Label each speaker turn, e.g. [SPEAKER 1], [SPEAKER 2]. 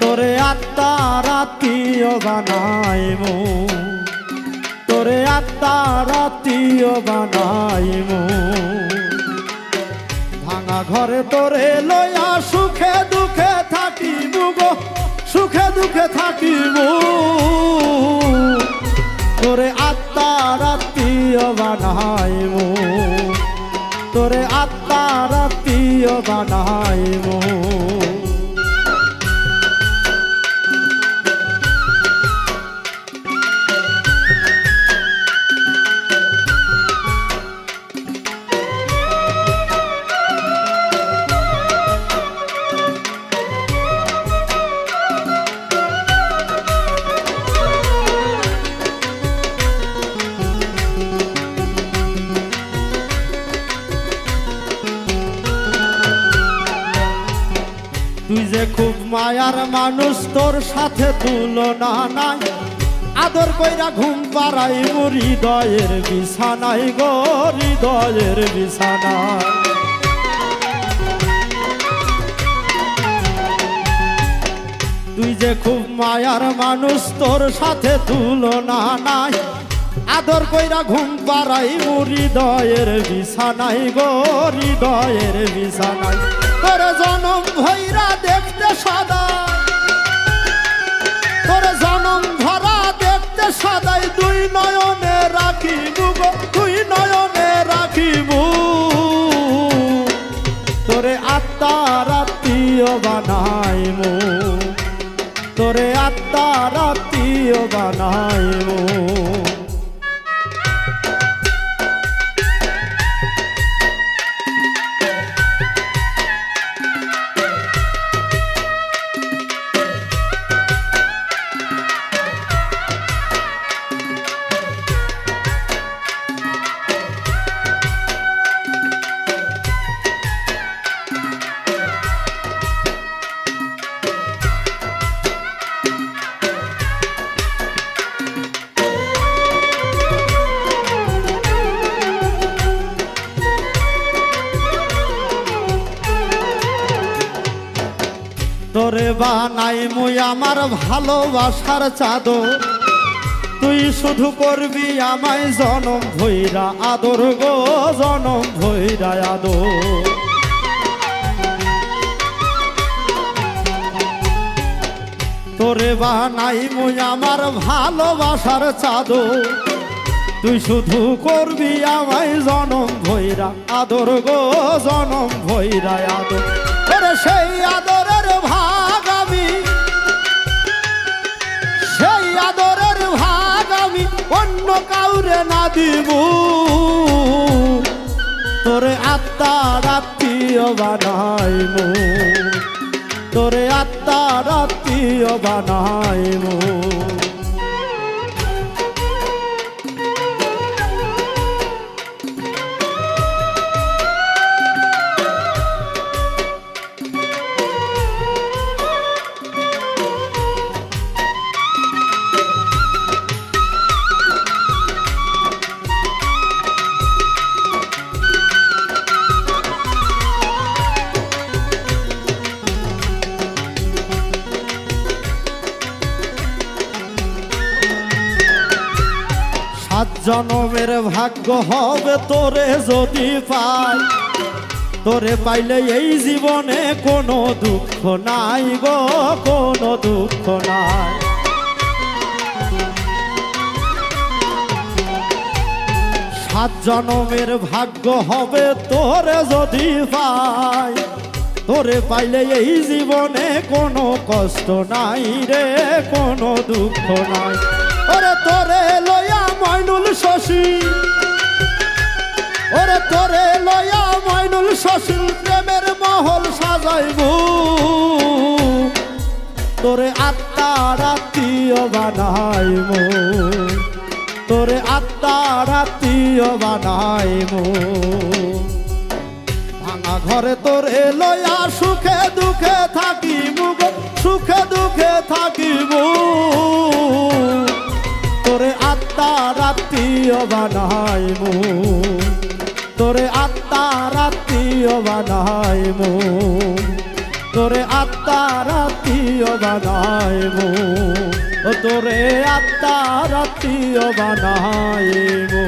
[SPEAKER 1] তোরে আত্মা রাতিও বানাইমু। তোরে আত্মা রাতিও বানাইমু। ভাঙা ঘরে তোরে লয়া সুখে দুঃখে থাকিবু সুখে দুঃখে থাকিবু তোরে আত্মা রাতিও বানাইমু। তোরে আত্মা রাতিও বানাইমু। তুই যে খুব মায়ার মানুষ, তোর সাথে তুলনা নাই। আদর কইরা ঘুম পাড়াই হৃদয়ের বিছানাই গো, হৃদয়ের বিছানায়। তুই যে খুব মায়ার মানুষ, তোর সাথে তুলনা নাই। আদর কইরা ঘুম পাড়াই হৃদয়ের বিছানাই গো, হৃদয়ের বিছানাই তোর জনম ভৈরা দুই নয়নে রাখিব তোরে আত্মার আত্মীয় বানাইব তোরে আত্মার আত্মীয় বানাইমু। তোরে বানাই মুই আমার ভালোবাসার চাদর। তুই শুধু করবি আমায় জনম ভৈরা আদর গো, জনম ভৈরা আদর। তোরে বানাই মুই আমার ভালোবাসার চাদর। তুই শুধু করবি আমায় জনম ভৈরা আদর গো, জনম ভৈরা আদর। সেই আদরের ভাগ অন্য কাউরে না দিব। তোরে আত্মার আত্মীয় বানাইব তোরে আত্মার আত্মীয় বানাইমু। জনমের ভাগ্য হবে তোরে যদি পাই। তোরে পাইলে এই জীবনে কোনো দুঃখ নাই গো, কোনো দুঃখ নাই। সাত জনমের ভাগ্য হবে তোরে যদি পাই। তোরে পাইলে এই জীবনে কোনো কষ্ট নাই রে, কোনো দুঃখ নাই। ওরে তোরে লয়া ময়নুল শশী। ওরে তোরে লয়া ময়নুল শশী প্রেমের মহল সাজাইবু। তোরে আত্মা রাত্রিও বানাইমু তোরে আত্মা রাত্রিও বানাইমু ভাঙা ঘরে তোরে লয়া সুখে রাত্রিও বানাইমু তোরে আত্মা রাত্রিও বানাইমু তোরে আত্মা রাত্রি আত্মীয় বানাইমু তোরে আত্মার আত্মীয় বানাইমু